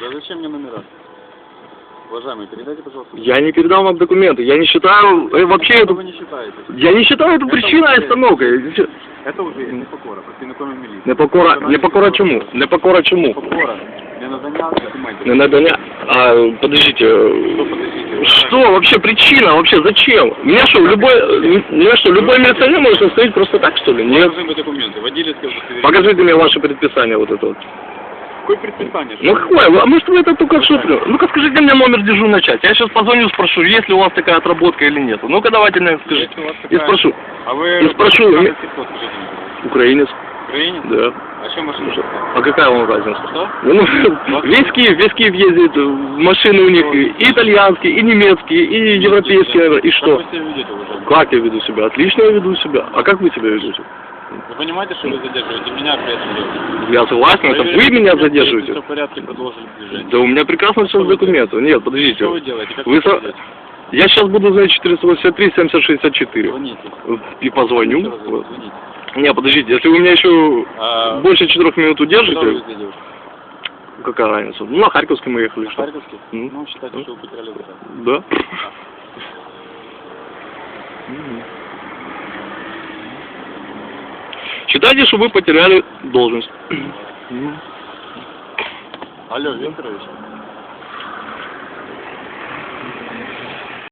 Да зачем мне номера? Уважаемый, передайте, пожалуйста. Я не передал вам документы. Я не считаю э, вообще Что это... вы не считаете? Я не считаю это Это причиной уже- остановки. Это вже є непокора, працівниками міліції. Непокора, непокора чому? Непокора чому? Непокора. Не надання документів. Не надо А, подождите. э, Что подождите? Что вообще причина? Вообще зачем? Меня что, любой, э, меня что, любой милиционер может остановить просто так, что ли? Нет. Покажи мне документы. Водительское удостоверение. Покажите мне ваше предписание вот это вот. Какое предписание? Ну какое? А может вы это только что... Ну-ка скажите мне номер дежурной части. Я сейчас позвоню, спрошу, есть ли у вас такая отработка или нет. Ну-ка давайте мне скажите. Вас И такая- спрошу. А вы... Я спрошу, вы? Украинец. В Украине? Да. А что машина? А какая вам разница? Что? Ну, весь Киев, весь Киев ездит, машины у них и итальянские, и немецкие, и европейские, наверное, и что? Как я веду себя? Отлично я веду себя. А как вы себя ведете? Вы понимаете, что вы задерживаете меня при этом деле? Я согласен, это вы меня задерживаете. Все в порядке, продолжили движение. Да у меня прекрасно все с документами. Нет, подождите. Что вы делаете? Как Вы со- делаете? Я сейчас буду знать 483 7064. Звоните. И позвоню. Звоните. Не, подождите, если вы меня еще А, больше четырех минут удержите, какая разница? Ну, на Харьковский мы ехали. На что? Харьковский? М. Ну, считайте, что вы потеряли глаза. Да. Мгм. Считайте, что вы потеряли должность. Алло, Викторович.